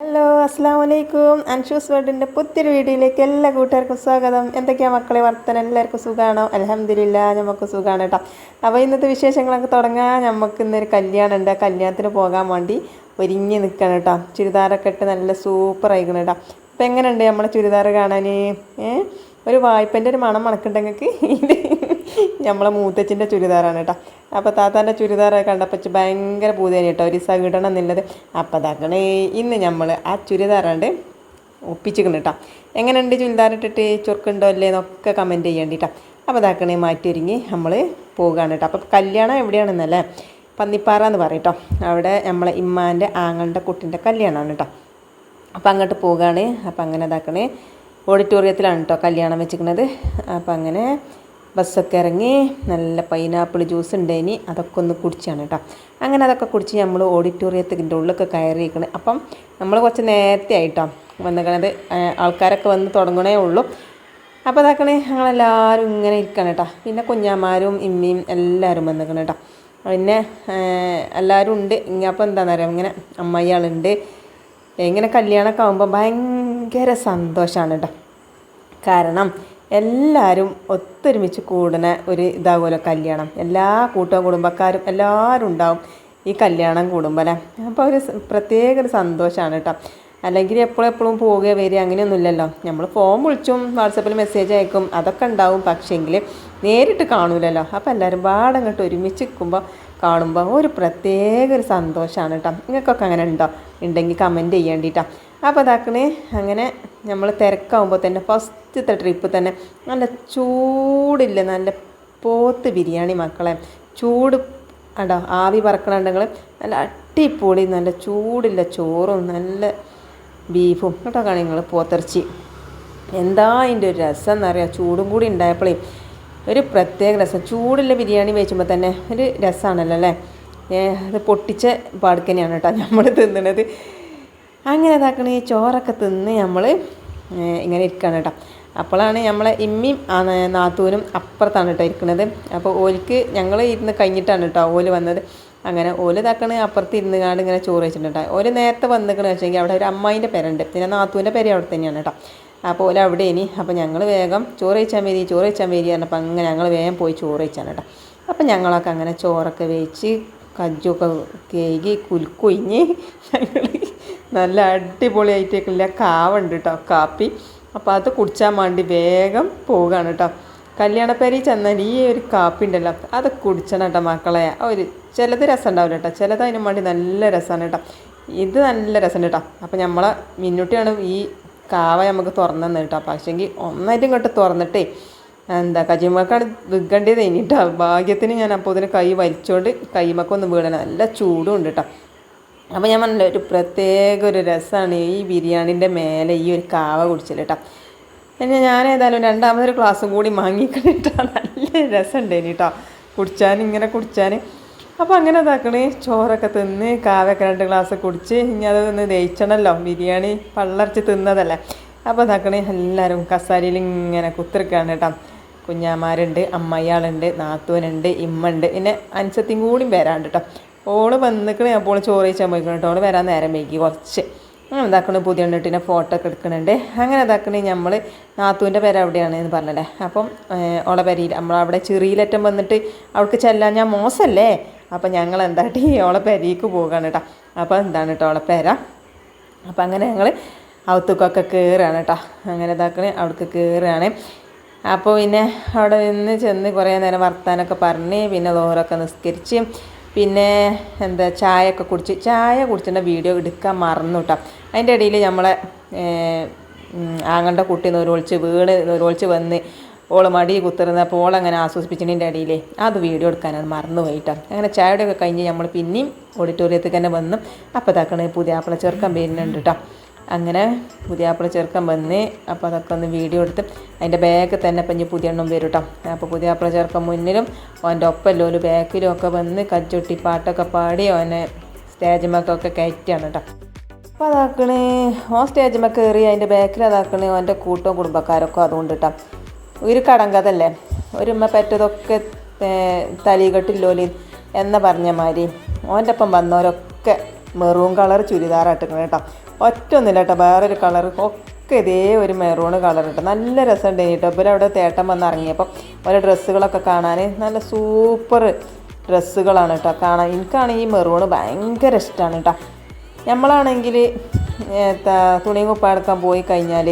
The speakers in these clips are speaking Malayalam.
ഹലോ അസ്സാം വലൈക്കും അൻഷൂസ് വേർഡിന്റെ പുത്തിരി വീഡിയോയിലേക്ക് എല്ലാ കൂട്ടുകാർക്കും സ്വാഗതം. എന്തൊക്കെയാ മക്കളെ വർത്തനം? എല്ലാവർക്കും സുഖമാണോ അലഹമില്ല നമുക്ക് സുഖമാണ് കേട്ടോ. അപ്പോൾ ഇന്നത്തെ വിശേഷങ്ങളൊക്കെ തുടങ്ങാൻ നമുക്ക് ഇന്നൊരു കല്യാണം ഉണ്ട്. കല്യാണത്തിന് പോകാൻ വേണ്ടി ഒരുങ്ങി നിൽക്കണം കേട്ടോ. ചുരിദാറൊക്കെ ഇട്ട് നല്ല സൂപ്പർ ആയിക്കണം കേട്ടോ. അപ്പം എങ്ങനെയുണ്ട് നമ്മളെ ചുരിദാർ കാണാൻ ഒരു വായ്പന്റെ ഒരു മണം മണക്കുണ്ടെങ്കിൽ നമ്മളെ മൂത്തച്ഛന്റെ ചുരിദാറാണ് കേട്ടോ. അപ്പോൾ താത്താന്റെ ചുരിദാറൊക്കെ കണ്ടപ്പോൾ ഭയങ്കര പൂതിയാണ് കേട്ടോ. ഒരു സകിടണം എന്നുള്ളത്. അപ്പോൾ അതാക്കണേ ഇന്ന് നമ്മൾ ആ ചുരിദാറാണ്ട് ഒപ്പിച്ചിക്കണം കേട്ടോ എങ്ങനെയുണ്ട് ചുരിദാർ ഇട്ടിട്ട്? ചുർക്കുണ്ടോ അല്ലേ എന്നൊക്കെ കമന്റ് ചെയ്യേണ്ടി കേട്ടോ അപ്പോൾ അതാക്കണേ മാറ്റി ഒരുങ്ങി നമ്മൾ പോകുകയാണ് കേട്ടോ അപ്പോൾ കല്യാണം എവിടെയാണെന്നല്ലേ? പന്നിപ്പാറ എന്ന് പറയും കേട്ടോ അവിടെ നമ്മളെ ഇമ്മാന്റെ ആങ്ങളുടെ കുട്ടിന്റെ കല്യാണമാണ് കേട്ടോ അപ്പോൾ അങ്ങോട്ട് പോവുകയാണ് അപ്പോൾ അങ്ങനെ ഇതാക്കണേ ഓഡിറ്റോറിയത്തിലാണ് കേട്ടോ കല്യാണം വെച്ചിരിക്കുന്നത് അപ്പോൾ അങ്ങനെ ബസ്സൊക്കെ ഇറങ്ങി നല്ല പൈനാപ്പിൾ ജ്യൂസ് ഉണ്ടായിനി അതൊക്കെ ഒന്ന് കുടിച്ചാണ് കേട്ടോ. അങ്ങനെ അതൊക്കെ കുടിച്ച് നമ്മൾ ഓഡിറ്റോറിയത്തിന്റെ ഉള്ളിലൊക്കെ കയറിയിരിക്കണം അപ്പം നമ്മൾ കുറച്ച് നേരത്തെ ആയിട്ടോ വന്നിക്കണത് ആൾക്കാരൊക്കെ വന്ന് തുടങ്ങണേ ഉള്ളൂ. അപ്പോൾ അതാക്കണേ ഞങ്ങളെല്ലാവരും ഇങ്ങനെ ഇരിക്കണം കേട്ടോ. പിന്നെ കുഞ്ഞാമാരും ഇമ്മയും എല്ലാവരും വന്നിക്കണം കേട്ടോ. പിന്നെ എല്ലാവരും ഉണ്ട്. അപ്പോൾ എന്താണെന്ന് അറിയാം ഇങ്ങനെ അമ്മയാളുണ്ട്. ഇങ്ങനെ കല്യാണമൊക്കെ ആകുമ്പോൾ ഭയങ്കര സന്തോഷമാണ് കേട്ടോ. കാരണം എല്ലാവരും ഒത്തൊരുമിച്ച് കൂടുന്ന ഒരു ഇതാകുമല്ലോ കല്യാണം. എല്ലാ കൂട്ടവും കുടുംബക്കാരും എല്ലാവരും ഉണ്ടാവും ഈ കല്യാണം കൂടുമ്പോൾ അല്ലേ? അപ്പോൾ ഒരു പ്രത്യേക ഒരു സന്തോഷമാണ് കേട്ടോ അല്ലെങ്കിൽ എപ്പോഴും എപ്പോഴും പോവുക വരിക അങ്ങനെയൊന്നുമില്ലല്ലോ നമ്മൾ ഫോൺ വിളിച്ചും വാട്സപ്പിൽ മെസ്സേജ് അയക്കും അതൊക്കെ ഉണ്ടാവും. പക്ഷേങ്കിൽ നേരിട്ട് കാണൂലല്ലോ. അപ്പോൾ എല്ലാവരും പാടങ്ങോട്ട് ഒരുമിച്ച് നിൽക്കുമ്പോൾ കാണുമ്പോൾ ഒരു പ്രത്യേക ഒരു സന്തോഷമാണ് കേട്ടോ നിങ്ങൾക്കൊക്കെ അങ്ങനെ ഉണ്ടോ? ഉണ്ടെങ്കിൽ കമന്റ് ചെയ്യേണ്ടിട്ടാ അപ്പോൾ അതാക്കണേ അങ്ങനെ നമ്മൾ തിരക്കാവുമ്പോൾ തന്നെ ഫസ്റ്റത്തെ ട്രിപ്പ് തന്നെ നല്ല ചൂടില്ല നല്ല പോത്ത് ബിരിയാണി മക്കളെ. ചൂട് അടോ ആവി പറക്കണുണ്ടെങ്കിൽ നല്ല അടിപൊളി നല്ല ചൂടില്ല ചോറും നല്ല ബീഫും. കേട്ടോ കാണി നിങ്ങൾ പോത്തിറച്ചി. എന്താ അതിന്റെ ഒരു രസം എന്നറിയാം ചൂടും കൂടി ഉണ്ടായപ്പോഴേ ഒരു പ്രത്യേക രസം. ചൂടുള്ള ബിരിയാണി വെച്ചുമ്പോൾ തന്നെ ഒരു രസമാണല്ലോ അല്ലേ? അത് പൊട്ടിച്ച പാടുക്കനെയാണ് കേട്ടോ നമ്മൾ തിന്നണത്. അങ്ങനെ ഇതാക്കണേ ചോറൊക്കെ തിന്ന് നമ്മൾ ഇങ്ങനെ ഇരിക്കുകയാണ് കേട്ടോ. അപ്പോഴാണ് നമ്മളെ ഇമ്മിയും നാത്തൂനും അപ്പുറത്താണ് കേട്ടോ ഇരിക്കുന്നത്. അപ്പോൾ ഓലിക്ക് ഞങ്ങൾ ഇരുന്ന് കഴിഞ്ഞിട്ടാണ് കേട്ടോ ഓൽ വന്നത്. അങ്ങനെ ഓൽ ഇതാക്കണ അപ്പുറത്ത് ഇരുന്ന് കാണ്ട് ഇങ്ങനെ ചോറ് വെച്ചിട്ടുണ്ട് ഓൽ നേരത്തെ വന്നിക്കണ വെച്ചെങ്കിൽ അവിടെ ഒരു അമ്മായിന്റെ പേരുണ്ട് പിന്നെ നാത്തൂന്റെ പേര് അവിടെ തന്നെയാണ് കേട്ടോ. അപ്പോൾ ഓല അവിടെ ഇനി അപ്പോൾ ഞങ്ങൾ വേഗം ചോറ് വെച്ചാൽ മതി ചോറ് വെച്ചാൽ മതി പറഞ്ഞപ്പോൾ അങ്ങനെ ഞങ്ങൾ വേഗം പോയി ചോറ് വെച്ചാണ് കേട്ടോ. അപ്പോൾ ഞങ്ങളൊക്കെ അങ്ങനെ ചോറൊക്കെ വെച്ച് കജ്ജൊക്കെ കേകി കുലുക്കൊഴിഞ്ഞ് ഞങ്ങൾ നല്ല അടിപൊളിയായിട്ടേക്കില്ല കാവുണ്ട് കേട്ടോ കാപ്പി. അപ്പോൾ അത് കുടിച്ചാൽ വേണ്ടി വേഗം പോവുകയാണ് കേട്ടോ കല്യാണപ്പേരി ചെന്നാൽ ഈ ഒരു കാപ്പി ഉണ്ടല്ലോ അത് കുടിച്ചണം കേട്ടോ മക്കളെ. ഒരു ചിലത് രസം ഉണ്ടാവില്ല കേട്ടോ ചിലത് അതിന് വേണ്ടി നല്ല രസമാണ് കേട്ടോ ഇത് നല്ല രസമുണ്ട് കേട്ടോ അപ്പോൾ നമ്മളെ മിന്നുട്ടിയാണ് ഈ കാവ നമുക്ക് തുറന്നു കേട്ടോ പക്ഷേങ്കിൽ ഒന്നായിട്ട് ഇങ്ങോട്ട് തുറന്നിട്ടേ എന്താ കജിമക്കാണ് വിൽക്കേണ്ടത് കഴിഞ്ഞിട്ടോ ഭാഗ്യത്തിന് ഞാൻ അപ്പോൾ ഇതിന് കൈ വലിച്ചോണ്ട് കൈമക്കൊന്ന് വീണ നല്ല ചൂടും ഉണ്ട് കേട്ടോ അപ്പോൾ ഞാൻ പറഞ്ഞില്ല ഒരു പ്രത്യേക ഒരു രസമാണ് ഈ ബിരിയാണിന്റെ മേലെ ഈ ഒരു കാവ കുടിച്ചില്ല കേട്ടോ പിന്നെ ഞാൻ ഏതായാലും രണ്ടാമതൊരു ക്ലാസ്സും കൂടി വാങ്ങിക്കണിട്ടോ നല്ല രസമുണ്ടേനി കേട്ടോ കുടിച്ചാൻ ഇങ്ങനെ കുടിച്ചാൻ അപ്പോൾ അങ്ങനെ ഇതാക്കണേ ചോറൊക്കെ തിന്ന് കാവൊക്കെ രണ്ട് ഗ്ലാസ് കുടിച്ച് ഇനി അത് ഒന്ന് ദഹിച്ചണല്ലോ ബിരിയാണി പള്ളർച്ച് തിന്നതല്ലേ. അപ്പോൾ ഇതാക്കണേ എല്ലാവരും കസാരയിൽ ഇങ്ങനെ കുത്തിരിക്കുകയാണ് കേട്ടോ കുഞ്ഞാമാരുണ്ട് അമ്മയാളുണ്ട് നാത്തൂനുണ്ട് ഇമ്മുണ്ട് പിന്നെ അൻസത്തിയും കൂടിയും വരാണ്ട് കേട്ടോ ഓൾ വന്നിക്കണേ അപ്പോൾ ചോറ് കഴിച്ചാൽ പോയിക്കണം കേട്ടോ. ഓൾ വരാൻ നേരം വൈകി. കുറച്ച് ഇതാക്കണ പുതിയ എണ്ണിട്ടിനെ ഫോട്ടോ ഒക്കെ എടുക്കണുണ്ട്. അങ്ങനെ ഇതാക്കണേ നമ്മൾ നാത്തൂന്റെ പേര് അവിടെയാണ് എന്ന് പറഞ്ഞല്ലേ. അപ്പം ഓളെ ഓളെ നമ്മൾ നമ്മളവിടെ ചെറിയിലറ്റം വന്നിട്ട് അവൾക്ക് ചെല്ലാൻ ഞാൻ മോശമല്ലേ അപ്പം ഞങ്ങൾ എന്താട്ടി ഓളെ പെരയ്ക്ക് പോകുകയാണ് കേട്ടോ അപ്പം എന്താണ് കേട്ടോ ഓളെ പേര? അപ്പം അങ്ങനെ ഞങ്ങൾ അവത്തുക്കൊക്കെ കയറുകയാണ് കേട്ടോ അങ്ങനെ ഇതാക്കണേ അവൾക്ക് കയറുകയാണ് അപ്പോൾ പിന്നെ അവിടെ നിന്ന് ചെന്ന് കുറേ നേരം വർത്താനൊക്കെ പറഞ്ഞ് പിന്നെ ലോറൊക്കെ നിസ്കരിച്ച് പിന്നെ എന്താ ചായയൊക്കെ കുടിച്ച് ചായ കുടിച്ചിട്ട് വീഡിയോ എടുക്കാൻ മറന്നു കേട്ടോ അതിന്റെ ഇടയിൽ നമ്മളെ ആങ്ങളുടെ കുട്ടി നൂരൊളിച്ച് വീണ് നൂരൊളിച്ച് വന്ന് ഓൾ മടി കുത്തിരുന്നപ്പോൾ ഓളങ്ങനെ ആസ്വദിപ്പിച്ചതിന്റെ ഇടയിൽ അത് വീഡിയോ എടുക്കാനാണ് മറന്നു പോയിട്ടോ അങ്ങനെ ചായയുടെ ഒക്കെ കഴിഞ്ഞ് നമ്മൾ പിന്നെയും ഓഡിറ്റോറിയത്തിൽ തന്നെ വന്നു. അപ്പോൾ ഇതാക്കണേ പുതിയ ആപ്പിള ചെറുക്കാൻ വരുന്നുണ്ട് കേട്ടോ അങ്ങനെ പുതിയ ആപ്പിള ചെറുക്കം വന്ന് അപ്പോൾ അതൊക്കെ ഒന്ന് വീഡിയോ എടുത്ത് അതിന്റെ ബാഗ് തന്നെ ഇപ്പം ഇനി പുതിയ എണ്ണം വരും കേട്ടോ അപ്പോൾ പുതിയ ആപ്പിള ചെറുക്കം മുന്നിലും അവന്റെ ഒപ്പമല്ലോ ഒരു ബാക്കിലും ഒക്കെ വന്ന് കച്ചൊട്ടി പാട്ടൊക്കെ പാടി അവനെ സ്റ്റേജുമൊക്കെ കയറ്റിയാണ് കേട്ടോ അപ്പോൾ അതാക്കണേ ഓൻ മക്ക കയറി അതിന്റെ ബാക്കിൽ അതാക്കണേ ഓന്റെ കൂട്ടവും കുടുംബക്കാരൊക്കെ അതുകൊണ്ട് കേട്ടോ ഒരു കടങ്കഥല്ലേ ഒരു ഉമ്മ പെറ്റതൊക്കെ തലികെട്ടില്ലോലി എന്ന പറഞ്ഞ മാതിരി ഓന്റെ ഒപ്പം വന്നവരൊക്കെ മെറൂൺ കളർ ചുരിദാറാട്ടിക്കണം കേട്ടോ ഒറ്റ ഒന്നുമില്ല കേട്ടോ. വേറൊരു കളർ ഒക്കെ ഇതേ ഒരു മെറൂണ് കളർ കേട്ടോ നല്ല രസമുണ്ട് കേട്ടോ. ഇവർ അവിടെ തേട്ടം വന്ന് ഇറങ്ങിയപ്പോൾ ഓരോ ഡ്രസ്സുകളൊക്കെ കാണാൻ നല്ല സൂപ്പർ ഡ്രസ്സുകളാണ് കേട്ടോ. കാണാൻ എനിക്കാണെങ്കിൽ ഈ മെറൂണ് ഭയങ്കര ഇഷ്ടമാണ് കേട്ടോ. നമ്മളാണെങ്കിൽ തുണിയും കുപ്പായെടുക്കാൻ പോയി കഴിഞ്ഞാൽ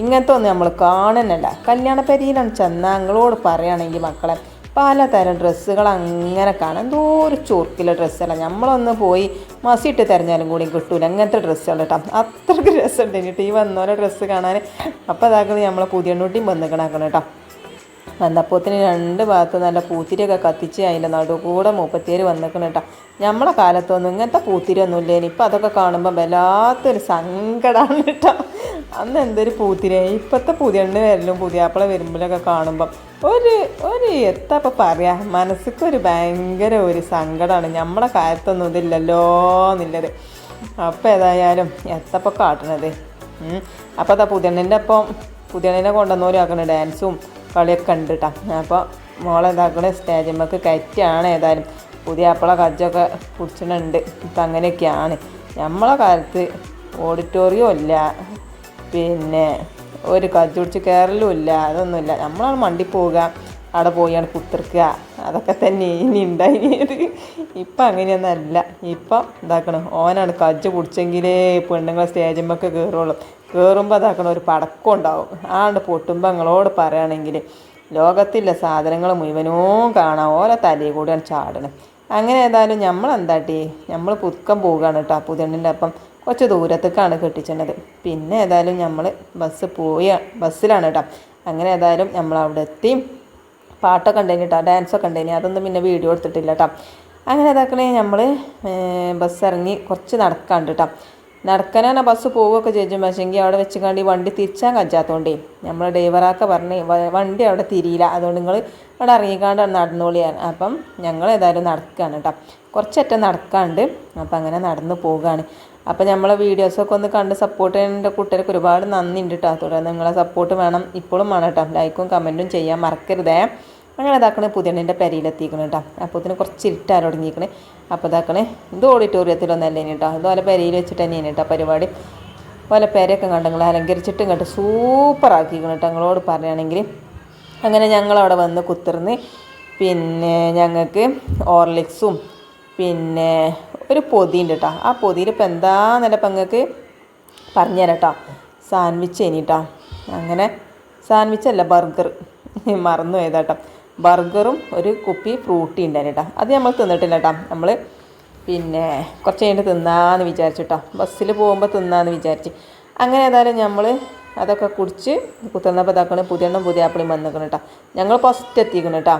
ഇങ്ങനത്തെ ഒന്നും നമ്മൾ കാണുന്നില്ല. കല്യാണ പെരിയിലാണ് ചെന്നാൽ പറയുകയാണെങ്കിൽ മക്കളെ പലതരം ഡ്രസ്സുകൾ അങ്ങനെ കാണാം. എന്തോ ഒരു ചൊറുക്കിലെ ഡ്രസ്സല്ല. നമ്മളൊന്ന് പോയി മസിയിട്ട് തിരഞ്ഞാലും കൂടി കിട്ടൂല. അങ്ങനത്തെ ഡ്രസ്സുകൾ കേട്ടോ. അത്രയ്ക്ക് രസമുണ്ട് കേട്ടോ ഈ വന്നോലെ ഡ്രസ്സ് കാണാൻ അപ്പോൾ അതാക്കുന്നത് നമ്മളെ പുതിയ നൂട്ടിയും വന്നിക്കണാക്കണം കേട്ടോ. വന്നപ്പോത്തിന് രണ്ട് ഭാഗത്ത് നല്ല പൂത്തിരിയൊക്കെ കത്തിച്ച് അതിന്റെ നടുകൂടെ മുപ്പത്തിയേര് വന്നിക്കണം കേട്ടോ. നമ്മളെ കാലത്തൊന്നും ഇങ്ങനത്തെ പൂത്തിരി ഒന്നും ഇല്ലേനി ഇപ്പം അതൊക്കെ കാണുമ്പോൾ വല്ലാത്തൊരു സങ്കടമാണ് കേട്ടോ. അന്ന് എന്തൊരു പൂത്തിരി ഇപ്പോഴത്തെ പുതിയണ്ണ് വരലും പുതിയാപ്പിള വരുമ്പോഴൊക്കെ കാണുമ്പം ഒരു ഒരു എത്താ ഇപ്പം പറയാ മനസ്സിക്കൊരു ഭയങ്കര ഒരു സങ്കടമാണ് നമ്മളെ കാലത്തൊന്നും ഇതില്ലല്ലോ എന്നുള്ളത് അപ്പോൾ ഏതായാലും എത്തപ്പം കാട്ടണത്. അപ്പോൾ അതാ പുതിയണ്ണിന്റെ ഒപ്പം പുതിയണ്ണിനെ കൊണ്ടുവന്നോരും ആക്കണ ഡാൻസും കളിയൊക്കെ ഉണ്ട് കേട്ടോ അപ്പോൾ മോളെ ഇതാക്കണ സ്റ്റേജിമ്മക്ക് കയറ്റാണ് ഏതായാലും. പുതിയ അപ്പള കജ്ജൊക്കെ കുടിച്ചിട്ടുണ്ട്. ഇപ്പം അങ്ങനെയൊക്കെയാണ്. നമ്മളെ കാലത്ത് ഓഡിറ്റോറിയം ഇല്ല. പിന്നെ ഒരു കജ്ജ് പിടിച്ച് കയറലും ഇല്ല അതൊന്നുമില്ല. നമ്മളാണ് മണ്ടി പോവുക അവിടെ പോയാണ് കുത്തിർക്കുക. അതൊക്കെ തന്നെ ഇനി ഉണ്ടായത് ഇപ്പം അങ്ങനെയൊന്നല്ല ഇപ്പം ഇതാക്കണം ഓനാണ് കജ്ജ് കുടിച്ചെങ്കിലേ പെണ്ണുങ്ങൾ സ്റ്റേജിമ്മൊക്കെ കയറുള്ളൂ കയറുമ്പോൾ അതാക്കണം ഒരു പടക്കം ഉണ്ടാവും. ആണ്ട് പൊട്ടുമ്പോൾ ഞങ്ങളോട് പറയുകയാണെങ്കിൽ ലോകത്തിലെ സാധനങ്ങൾ മുഴുവനും കാണാം. ഓരോ തലയിൽ കൂടിയാണ് ചാടണം അങ്ങനെ ഏതായാലും നമ്മൾ എന്താട്ടി നമ്മൾ പുതുക്കം പോവുകയാണ് കേട്ടോ. പുതിയണ്ണിന്റെ അപ്പം കുറച്ച് ദൂരത്തേക്കാണ് കെട്ടിച്ചത് പിന്നെ ഏതായാലും നമ്മൾ ബസ് പോയ ബസ്സിലാണ് കേട്ടോ അങ്ങനെ ഏതായാലും നമ്മൾ അവിടെ എത്തി പാട്ടൊക്കെ ഉണ്ടെങ്കിൽ കേട്ടോ ഡാൻസൊക്കെ ഉണ്ടെങ്കിൽ അതൊന്നും പിന്നെ വീഡിയോ എടുത്തിട്ടില്ല കേട്ടോ അങ്ങനെ ഇതാക്കണേ നമ്മൾ ബസ് ഇറങ്ങി കുറച്ച് നടക്കാണ്ട് കേട്ടോ നടക്കാനാണ് ബസ് പോവുകയൊക്കെ ചെയ്യും പക്ഷേങ്കിൽ അവിടെ വെച്ച് കണ്ടി വണ്ടി തിരിച്ചാൻ കജ്ജാത്തോണ്ടേ. നമ്മൾ ഡ്രൈവറാക്ക പറഞ്ഞ് വണ്ടി അവിടെ തിരിയില്ല. അതുകൊണ്ട് നിങ്ങൾ അവിടെ ഇറങ്ങിക്കാണ്ട് നടന്നോളിയാണ് അപ്പം ഞങ്ങൾ ഏതായാലും നടക്കുകയാണ് കേട്ടോ കുറച്ചറ്റം നടക്കാണ്ട് അപ്പം അങ്ങനെ നടന്ന് പോവുകയാണ് അപ്പം നമ്മളെ വീഡിയോസൊക്കെ ഒന്ന് കണ്ട് സപ്പോർട്ട് ചെയ്യുന്ന കുട്ടികൾക്ക് ഒരുപാട് നന്ദി ഉണ്ട് കേട്ടോ തുടർന്ന് നിങ്ങളെ സപ്പോർട്ട് വേണം ഇപ്പോഴും വേണം കേട്ടോ ലൈക്കും കമന്റും ചെയ്യാൻ മറക്കരുതേ. അങ്ങനെ ഇതാക്കണേ പുതിയണ്ണിന്റെ പെരയിലെത്തിക്കണം കേട്ടോ അപ്പോൾ ഇതിന് കുറച്ച് ഇരുട്ടാൻ തുടങ്ങിയിരിക്കണേ. അപ്പോൾ ഇതാക്കണേ ഇത് ഓഡിറ്റോറിയത്തിലൊന്നല്ലേ കേട്ടോ ഇതുപോലെ പെരയിൽ വെച്ചിട്ട് തന്നെയാണ് കേട്ടോ പരിപാടി. പോലെ പെരയൊക്കെ കണ്ട് നിങ്ങൾ അലങ്കരിച്ചിട്ട് സൂപ്പർ സൂപ്പറാക്കിക്കണം കേട്ടോ നിങ്ങളോട് പറയുകയാണെങ്കിൽ അങ്ങനെ ഞങ്ങളവിടെ വന്ന് കുത്തിർന്ന് പിന്നെ ഞങ്ങൾക്ക് ഓർലിക്സും പിന്നെ ഒരു പൊതി ഉണ്ട് കേട്ടോ ആ പൊതിയിൽ ഇപ്പം എന്താന്നല്ല ഇപ്പം നിങ്ങൾക്ക് പറഞ്ഞുതരാം കേട്ടോ സാൻഡ്വിച്ച് ഇനി കേട്ടോ അങ്ങനെ സാൻഡ്വിച്ച് അല്ല ബർഗർ. മറന്നു പോയതാ കേട്ടോ ബർഗറും ഒരു കുപ്പി ഫ്രൂട്ടി ഉണ്ടായിരുന്നു കേട്ടോ അത് നമ്മൾ തിന്നിട്ടില്ല കേട്ടോ നമ്മൾ പിന്നെ കുറച്ച് കഴിഞ്ഞിട്ട് തിന്നാന്ന് വിചാരിച്ചു കേട്ടോ ബസ്സിൽ പോകുമ്പോൾ തിന്നാന്ന് വിചാരിച്ച്. അങ്ങനെ ഏതായാലും നമ്മൾ അതൊക്കെ കുടിച്ച് കുത്തുന്നപ്പോൾ ഇതാക്കണ പുതിയെണ്ണം പുതിയ ആപ്പിളും വന്നിക്കണം കേട്ടോ ഞങ്ങൾ ഫസ്റ്റ് എത്തിക്കണം കേട്ടോ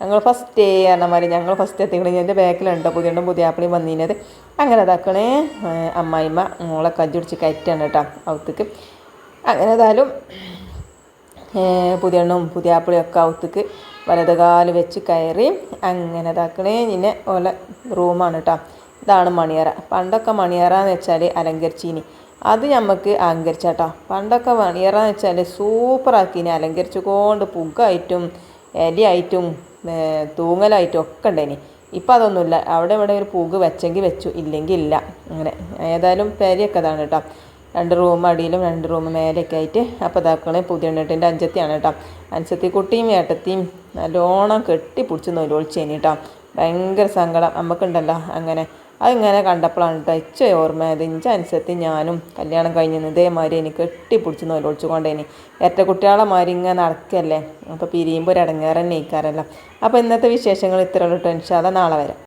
ഞങ്ങൾ ഫസ്റ്റ് പറഞ്ഞ മാതിരി ഞങ്ങൾ ഫസ്റ്റ് എത്തിക്കണം. എന്റെ ബാക്കിലുണ്ടോ. പുതിയെണ്ണം പുതിയ ആപ്പിളും വന്നിരുന്നത് അങ്ങനെ അതാക്കണേ അമ്മായിമ്മ മോളെ കജ്ജുടിച്ച് കയറ്റാണ് കേട്ടോ അവത്തേക്ക് അങ്ങനെ ഏതായാലും പുതിയെണ്ണും പുതിയ ആപ്പിളിയൊക്കെ അവത്തേക്ക് വലതുകാൽ വെച്ച് കയറി അങ്ങനെ ഇതാക്കണേ. ഇന്നെ ഓല റൂമാണ് കേട്ടോ. ഇതാണ് മണിയറ. പണ്ടൊക്കെ മണിയറ എന്ന് വെച്ചാൽ അലങ്കരിച്ചീനി. അത് നമുക്ക് അലങ്കരിച്ചാട്ടോ പണ്ടൊക്കെ മണിയറ എന്ന് വെച്ചാൽ സൂപ്പറാക്കിനി അലങ്കരിച്ചു കൊണ്ട് പുകായിട്ടും ഇലയായിട്ടും തൂങ്ങലായിട്ടും ഒക്കെ ഉണ്ടേനി. ഇപ്പം അതൊന്നുമില്ല. അവിടെ ഇവിടെ ഒരു പൂക്ക് വെച്ചെങ്കിൽ വെച്ചു. ഇല്ലെങ്കിൽ ഇല്ല. അങ്ങനെ. ഏതായാലും പേരയൊക്കെ അതാണ് കേട്ടോ രണ്ട് റൂം അടിയിലും രണ്ട് റൂം മേലെയൊക്കെ ആയിട്ട് അപ്പോൾ ഇതാക്കണേ പുതിയ എണ്ണിട്ടിന്റെ അഞ്ചത്തിയാണ് കേട്ടോ അഞ്ചത്തി കുട്ടിയും ഏട്ടത്തിയും നല്ലോണം കെട്ടി പിടിച്ച് കഴിഞ്ഞിട്ടോ ഭയങ്കര സങ്കടം. നമുക്കുണ്ടല്ലോ അങ്ങനെ അതിങ്ങനെ കണ്ടപ്പോഴാണ് കേട്ടോ ഇച്ച ഓർമ്മയത് ഇഞ്ച അനുസരിച്ച് ഞാനും കല്യാണം കഴിഞ്ഞു ഇതേമാതിരി എനിക്ക് കെട്ടിപ്പിടിച്ച് നൊലൊളിച്ചു കൊണ്ടേനി ഏറ്റ കുട്ടികളെ മാതിരി ഇങ്ങനെ നടക്കല്ലേ? അപ്പോൾ പിരിയുമ്പോൾ ഒരു ഇടങ്ങേറ് തന്നെ അപ്പോൾ ഇന്നത്തെ വിശേഷങ്ങൾ ഇത്ര ഉള്ളൂ ടെൻഷൻ നാളെ വരാം.